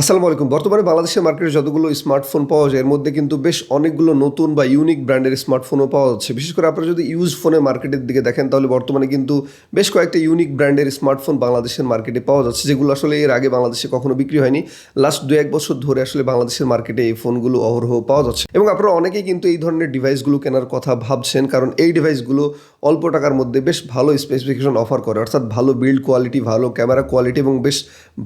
আসসালামু আলাইকুম। বর্তমানে বাংলাদেশের মার্কেটে যতগুলো স্মার্টফোন পাওয়া যায়, এর মধ্যে কিন্তু বেশ অনেকগুলো নতুন বা ইউনিক ব্র্যান্ডের স্মার্টফোনও পাওয়া যাচ্ছে। বিশেষ করে আপনারা যদি ইউজ ফোনের মার্কেটের দিকে দেখেন, তাহলে বর্তমানে কিন্তু বেশ কয়েকটা ইউনিক ব্র্যান্ডের স্মার্টফোন বাংলাদেশের মার্কেটে পাওয়া যাচ্ছে, যেগুলো আসলে এর আগে বাংলাদেশে কখনো বিক্রি হয়নি। লাস্ট দু এক বছর ধরে আসলে বাংলাদেশের মার্কেটে এই ফোনগুলো অহরহ পাওয়া যাচ্ছে। এবং আপনারা অনেকেই কিন্তু এই ধরনের ডিভাইসগুলো কেনার কথা ভাবছেন, কারণ এই ডিভাইসগুলো অল্প টাকার মধ্যে বেশ ভালো স্পেসিফিকেশন অফার করে। অর্থাৎ ভালো বিল্ড কোয়ালিটি ভালো ক্যামেরা কোয়ালিটি এবং বেশ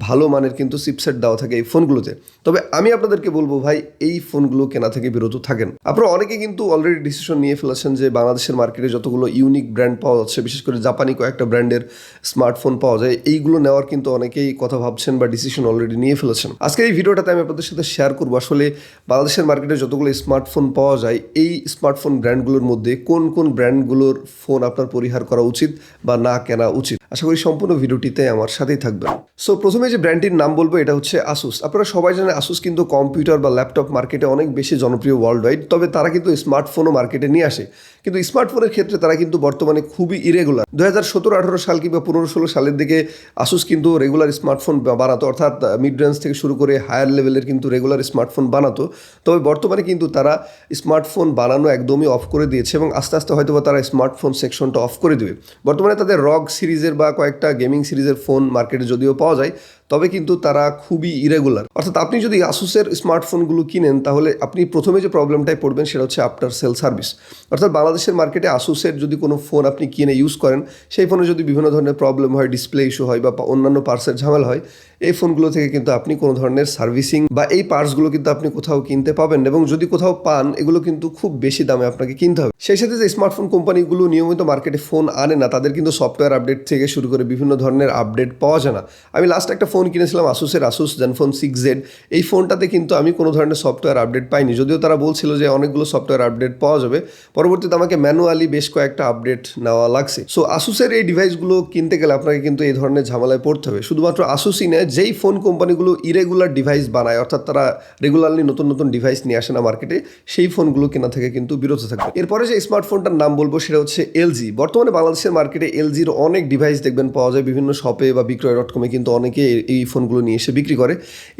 ভালো মানের কিন্তু চিপসেট দেওয়া থাকে এই ফোনগুলোতে তবে আমি আপনাদেরকে বলব ভাই, এই ফোনগুলো কেনা থেকে বিরত থাকেন। আপনারা অনেকে কিন্তু অলরেডি ডিসিশন নিয়ে ফেলেছেন যে বাংলাদেশের মার্কেটে যতগুলো ইউনিক ব্র্যান্ড পাওয়া যাচ্ছে, বিশেষ করে জাপানি কয়েকটা ব্র্যান্ডের স্মার্টফোন পাওয়া যায়, এইগুলো নেওয়ার কিন্তু অনেকেই কথা ভাবছেন বা ডিসিশন অলরেডি নিয়ে ফেলেছেন। আজকে এই ভিডিওটাতে আমি আপনাদের সাথে শেয়ার করব আসলে বাংলাদেশের মার্কেটে যতগুলো স্মার্টফোন পাওয়া যায়, এই স্মার্টফোন ব্র্যান্ডগুলোর মধ্যে কোন কোন ব্র্যান্ডগুলোর ফোন আপনার পরিহার করা উচিত বা না কেনা উচিত। আশা করি সম্পূর্ণ ভিডিওটিতে আমার সাথেই থাকবেন। সো প্রথমে যে ব্র্যান্ডটির নাম বলব, এটা হচ্ছে আসুস আপনারা সবাই জানেন আসুস কিন্তু কম্পিউটার বা ল্যাপটপ মার্কেটে অনেক বেশি জনপ্রিয় ওয়ার্ল্ড ওয়াইড তবে তারা কিন্তু স্মার্টফোনও মার্কেটে নিয়ে আসে। কিন্তু স্মার্টফোনের ক্ষেত্রে তারা কিন্তু বর্তমানে খুবই ইরেগুলার দু হাজার সতেরো আঠারো সাল কিংবা পনেরো ষোলো সালের দিকে আসুস কিন্তু রেগুলার স্মার্টফোন বানাতো, অর্থাৎ মিড রেঞ্জ থেকে শুরু করে হায়ার লেভেলের কিন্তু রেগুলার স্মার্টফোন বানাতো। তবে বর্তমানে কিন্তু তারা স্মার্টফোন বানানো একদমই অফ করে দিয়েছে এবং আস্তে আস্তে হয়তো তারা স্মার্টফোন সেকশনটা অফ করে দেবে। বর্তমানে তাদের রগ সিরিজের বা কয়েকটা গেমিং সিরিজের ফোন মার্কেটে যদিও পাওয়া যায় তবে কিন্তু তারা খুবই ইরেগুলার অর্থাৎ আপনি যদি আসুসের স্মার্টফোনগুলো কিনেন, তাহলে আপনি প্রথমে যে প্রবলেমটাই পড়বেন সেটা হচ্ছে আফটার সেল সার্ভিস অর্থাৎ বাংলাদেশের মার্কেটে আসুসের যদি কোনো ফোন আপনি কিনে ইউজ করেন, সেই ফোনে যদি বিভিন্ন ধরনের প্রবলেম হয় ডিসপ্লে ইস্যু হয় বা অন্যান্য পার্সের ঝামেলা হয়, এই ফোনগুলো থেকে কিন্তু আপনি কোনো ধরনের সার্ভিসিং বা এই পার্টসগুলো কিন্তু আপনি কোথাও কিনতে পাবেন এবং যদি কোথাও পান, এগুলো কিন্তু খুব বেশি দামে আপনাকে কিনতে হবে। সেই সাথে যে স্মার্টফোন কোম্পানিগুলো নিয়মিত মার্কেটে ফোন আনে না, তাদের কিন্তু সফটওয়্যার আপডেট থেকে শুরু করে বিভিন্ন ধরনের আপডেট পাওয়া যায় না। আমি লাস্ট একটা ফোন কিনেছিলাম আসুসের আসুস জেনফোন সিক্স জেড এই ফোনটাতে কিন্তু আমি কোনো ধরনের সফটওয়্যার আপডেট পাইনি। যদিও তারা বলছিল যে অনেকগুলো সফটওয়্যার আপডেট পাওয়া যাবে, পরবর্তীতে আমাকে ম্যানুয়ালি বেশ কয়েকটা আপডেট নেওয়া লাগছে। সো আসুসের এই ডিভাইসগুলো কিনতে গেলে আপনাকে কিন্তু এই ধরনের ঝামেলায় পড়তে হবে। শুধুমাত্র আসুসই নয়, যেই ফোন কোম্পানিগুলো ইরেগুলার ডিভাইস বানায়, অর্থাৎ তারা রেগুলারলি নতুন নতুন ডিভাইস নিয়ে আসে না মার্কেটে সেই ফোনগুলো কেনা থেকে কিন্তু বিরত থাকবে। এরপরে যে স্মার্টফোনটার নাম বলব, সেটা হচ্ছে এলজি বর্তমানে বাংলাদেশের মার্কেটে এলজির অনেক ডিভাইস দেখবেন পাওয়া যায়। বিভিন্ন শপে বা বিক্রয় ডট কমে কিন্তু অনেকে এই ফোনগুলো নিয়ে এসে বিক্রি করে।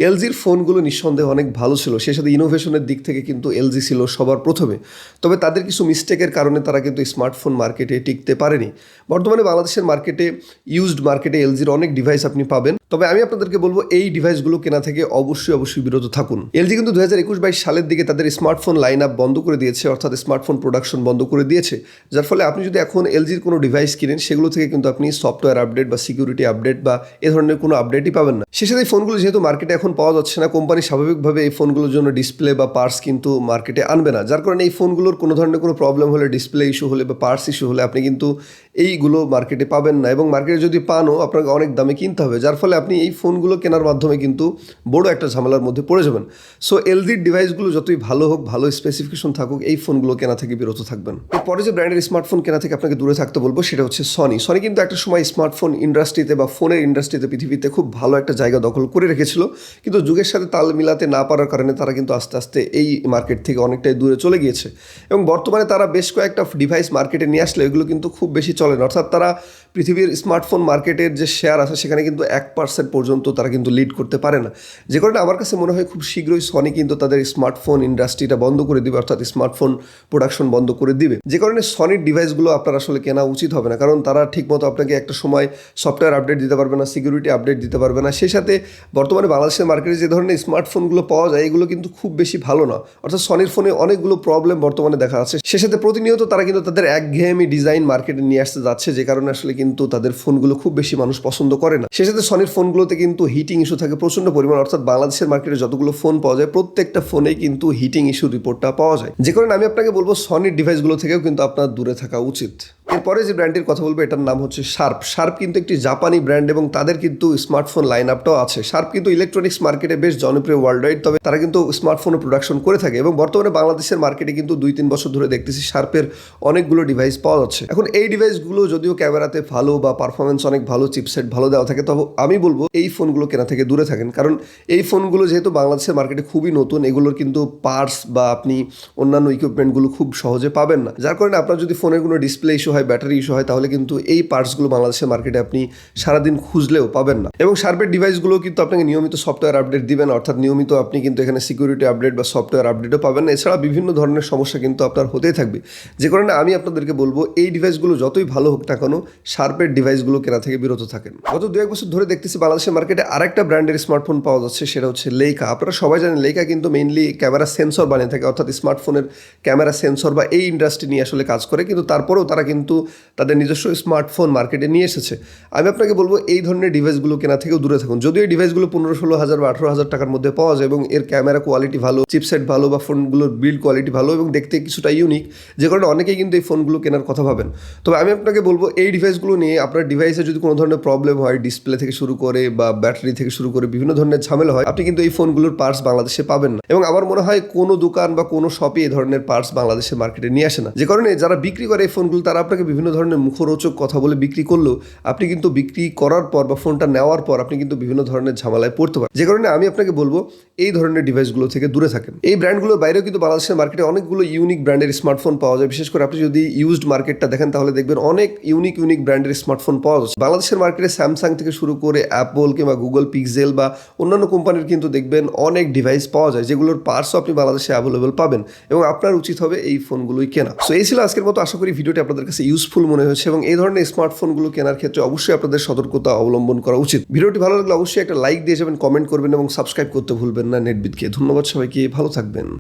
এলজির ফোনগুলো নিঃসন্দেহে অনেক ভালো ছিল। সেই সাথে ইনোভেশনের দিক থেকে কিন্তু এলজি ছিল সবার প্রথমে। তবে তাদের কিছু মিস্টেকের কারণে তারা কিন্তু স্মার্টফোন মার্কেটে টিকতে পারেনি। বর্তমানে বাংলাদেশের মার্কেটে ইউজড মার্কেটে এলজির অনেক ডিভাইস আপনি পাবেন। তবে আমি আপনাদেরকে বলব, এই ডিভাইসগুলো কেনা থেকে অবশ্যই অবশ্যই বিরত থাকুন। এলজি কিন্তু দু হাজার একুশ বাইশ সালের দিকে তাদের স্মার্টফোন লাইন আপ বন্ধ করে দিয়েছে, অর্থাৎ স্মার্টফোন প্রোডাকশন বন্ধ করে দিয়েছে। যার ফলে আপনি যদি এখন এলজির কোনো ডিভাইস কিনেন, সেগুলো থেকে কিন্তু আপনি সফটওয়্যার আপডেট বা সিকিউরিটি আপডেট বা এ ধরনের কোনো আপডেটই পাবেন না। সে সাথে এই ফোনগুলো যেহেতু মার্কেটে এখন পাওয়া যাচ্ছে না কোম্পানি স্বাভাবিকভাবে এই ফোনগুলোর জন্য ডিসপ্লে বা পার্টস কিন্তু মার্কেটে আনবে না। যার কারণে এই ফোনগুলোর কোনো ধরনের কোনো প্রবলেম হলে ডিসপ্লে ইস্যু হলে বা পার্টস ইস্যু হলে আপনি কিন্তু এইগুলো মার্কেটে পাবেন না। এবং মার্কেটে যদি পানও, আপনাকে অনেক দামে কিনতে হবে, যার ফলে আপনি এই ফোনগুলো কেনার মাধ্যমে কিন্তু বড় একটা ঝামেলার মধ্যে পড়ে যাবেন। সো এলজির ডিভাইসগুলো যতই ভালো হোক, ভালো স্পেসিফিকেশন থাকুক, এই ফোনগুলো কেনা থেকে বিরত থাকবেন। এরপরে যে ব্র্যান্ডের স্মার্টফোন কেনা থেকে আপনাকে দূরে থাকতে বলব, সেটা হচ্ছে সনি সনি কিন্তু একটা সময় স্মার্টফোন ইন্ডাস্ট্রিতে বা ফোনের ইন্ডাস্ট্রিতে পৃথিবীতে খুব ভালো একটা জায়গা দখল করে রেখেছিল। কিন্তু যুগের সাথে তাল মিলাতে না পারার কারণে তারা কিন্তু আস্তে আস্তে এই মার্কেট থেকে অনেকটাই দূরে চলে গিয়েছে। এবং বর্তমানে তারা বেশ কয়েকটা ডিভাইস মার্কেটে নিয়ে আসলে এগুলো কিন্তু খুব বেশি চলে না। অর্থাৎ তারা পৃথিবীর স্মার্টফোন মার্কেটের যে শেয়ার আছে, সেখানে কিন্তু এক পার্সেন্ট পর্যন্ত তারা কিন্তু লিড করতে পারে না। যে কারণে আমার কাছে মনে হয় খুব শীঘ্রই সনি কিন্তু তাদের স্মার্টফোন ইন্ডাস্ট্রিটা বন্ধ করে দিবে, অর্থাৎ স্মার্টফোন প্রোডাকশন বন্ধ করে দিবে। যে কারণে সনির ডিভাইসগুলো আপনার আসলে কেনা উচিত হবে না, কারণ তারা ঠিকমতো আপনাকে একটা সময় সফটওয়্যার আপডেট দিতে পারবে না সিকিউরিটি আপডেট দিতে পারবে না। সেই সাথে বর্তমানে বাংলাদেশের মার্কেটে যে ধরনের স্মার্টফোনগুলো পাওয়া যায়, এগুলো কিন্তু খুব বেশি ভালো না। অর্থাৎ সনির ফোনে অনেকগুলো প্রবলেম বর্তমানে দেখা যাচ্ছে। সে সাথে প্রতিনিয়ত তারা কিন্তু তাদের একঘেয়েমি ডিজাইন মার্কেটে নিয়ে আসতে যাচ্ছে, যে কারণে আসলে কিন্তু তাদের ফোনগুলো খুব বেশি মানুষ পছন্দ করে না। সেসাথে সনির ফোনগুলোতে কিন্তু হিটিং ইস্যু থাকে প্রচণ্ড পরিমাণ। অর্থাৎ বাংলাদেশের মার্কেটে যতগুলো ফোন পাওয়া যায়, প্রত্যেকটা ফোনে কিন্তু হিটিং ইস্যু রিপোর্টটা পাওয়া যায়। যে কারণে আমি আপনাকে বলব সনির ডিভাইসগুলো থেকেও কিন্তু আপনার দূরে থাকা উচিত। এরপরে যে ব্র্যান্ডের কথা বলব, এটার নাম হচ্ছে শার্প শার্প কিন্তু একটি জাপানি ব্র্যান্ড এবং তাদের কিন্তু স্মার্টফোন লাইন আপটাও আছে। শার্প কিন্তু ইলেকট্রনিক্স মার্কেটে বেশ জনপ্রিয় ওয়ার্ল্ড ওয়াইড তবে তারা কিন্তু স্মার্টফোনে প্রোডাকশন করে থাকে এবং বর্তমানে বাংলাদেশের মার্কেটে কিন্তু দুই তিন বছর ধরে দেখতেছি শার্পের অনেকগুলো ডিভাইস পাওয়া যাচ্ছে। এখন এই ডিভাইসগুলো যদিও ক্যামেরাতে ভালো বা পারফরমেন্স অনেক ভালো চিপসেট ভালো দেওয়া থাকে, তবে আমি বলব এই ফোনগুলো কেনা থেকে দূরে থাকেন। কারণ এই ফোনগুলো যেহেতু বাংলাদেশের মার্কেটে খুবই নতুন, এগুলোর কিন্তু পার্টস বা আপনি অন্যান্য ইকুইপমেন্টগুলো খুব সহজে পাবেন না। যার কারণে আপনার যদি ফোনের কোনো ডিসপ্লে ইস্যু হয় ব্যাটারি ইস্যু হয়, তাহলে কিন্তু এই পার্টসগুলো বাংলাদেশের মার্কেটে আপনি সারাদিন খুঁজলেও পাবেন না। এবং শার্পের ডিভাইসগুলো কিন্তু আপনাকে নিয়মিত সফটওয়্যার আপডেট দিবেন, অর্থাৎ নিয়মিত আপনি কিন্তু এখানে সিকিউরিটি আপডেট বা সফটওয়্যার আপডেটও পাবেন এছাড়া বিভিন্ন ধরনের সমস্যা কিন্তু আপনার হতেই থাকবে। যে কারণে আমি আপনাদেরকে বলব, এই ডিভাইসগুলো যতই ভালো হোক না কেন শার্পের ডিভাইসগুলো কেনা থেকে বিরত থাকেন। গত দু এক বছর ধরে দেখতেছি বাংলাদেশের মার্কেটে আরেকটা ব্র্যান্ডের স্মার্টফোন পাওয়া যাচ্ছে, সেটা হচ্ছে লেইকা আপনারা সবাই জানেন লেইকা কিন্তু মেইনলি ক্যামেরা সেন্সর বানিয়ে থাকে, অর্থাৎ স্মার্টফোনের ক্যামেরা সেন্সর বা এই ইন্ডাস্ট্রি নিয়ে আসলে কাজ করে, কিন্তু তারপরেও তারা কিন্তু তাদের নিজস্ব স্মার্টফোন মার্কেটে নিয়ে এসেছে। আমি আপনাকে বলব, এই ধরনের ডিভাইসগুলো কেনা থেকেও দূরে থাকুন। যদিও এই ডিভাইসগুলো পনেরো, ষোলো হাজার বা আঠারো হাজার টাকার মধ্যে পাওয়া যায় এবং এর ক্যামেরা কোয়ালিটি ভালো চিপসেট ভালো বা ফোনগুলোর বিল্ড কোয়ালিটি ভালো এবং দেখতে কিছুটা ইউনিক যে কারণে অনেকেই কিন্তু এই ফোনগুলো কেনার কথা ভাবেন। তবে আমি আপনাকে বলব, এই ডিভাইসগুলো নিয়ে আপনার ডিভাইসে যদি কোনো ধরনের প্রবলেম হয় ডিসপ্লে থেকে শুরু করে বা ব্যাটারি থেকে শুরু করে বিভিন্ন ধরনের ঝামেলা হয়, আপনি কিন্তু এই ফোনগুলোর পার্টস বাংলাদেশে পাবেন না। এবং আমার মনে হয়, কোনো দোকান বা কোনো শপে এই ধরনের পার্টস বাংলাদেশের মার্কেটে নিয়ে আসে না। যে কারণে যারা বিক্রি করে এই ফোনগুলো তারা আপনাকে বিভিন্ন ধরনের মুখরোচক কথা বলে বিক্রি করলেও আপনি কিন্তু বিক্রি করার পর বা ফোনটা নেওয়ার পর আপনি কিন্তু বিভিন্ন ধরনের ঝামেলায় পড়তে পারেন। যে কারণে আমি আপনাকে বলব, এই ধরনের ডিভাইসগুলো থেকে দূরে থাকেন। এই ব্র্যান্ডগুলোর বাইরেও কিন্তু বাংলাদেশের মার্কেটে অনেকগুলো ইউনিক ব্র্যান্ডের স্মার্টফোন পাওয়া যায়। বিশেষ করে আপনি যদি ইউজড মার্কেটটা দেখেন, তাহলে দেখবেন অনেক ইউনিক ইউনিক ব্র্যান্ডের স্মার্টফোন পাওয়া যাচ্ছে। বাংলাদেশের মার্কেটে স্যামসাং থেকে শুরু করে অ্যাপল কিংবা গুগল পিক্সেল বা অন্যান্য কোম্পানির কিন্তু দেখবেন অনেক ডিভাইস পাওয়া যায়, যেগুলোর পার্টসও আপনি বাংলাদেশে অ্যাভেলেবল পাবেন এবং আপনার উচিত হবে এই ফোনগুলোই কেনা। সো এই ছিল আজকের মতো। আশা করি ভিডিওটি আপনাদের কাছে ইউজফুল মনে হয়েছে এবং এই ধরনের স্মার্টফোনগুলো কেনার ক্ষেত্রে অবশ্যই আপনাদের সতর্কতা অবলম্বন করা উচিত। ভিডিওটি ভালো লাগলে অবশ্যই একটা লাইক দিয়ে যাবেন কমেন্ট করবেন এবং সাবস্ক্রাইব করতে ভুলবেন না নেটবিদকে ধন্যবাদ সবাইকে, ভালো থাকবেন।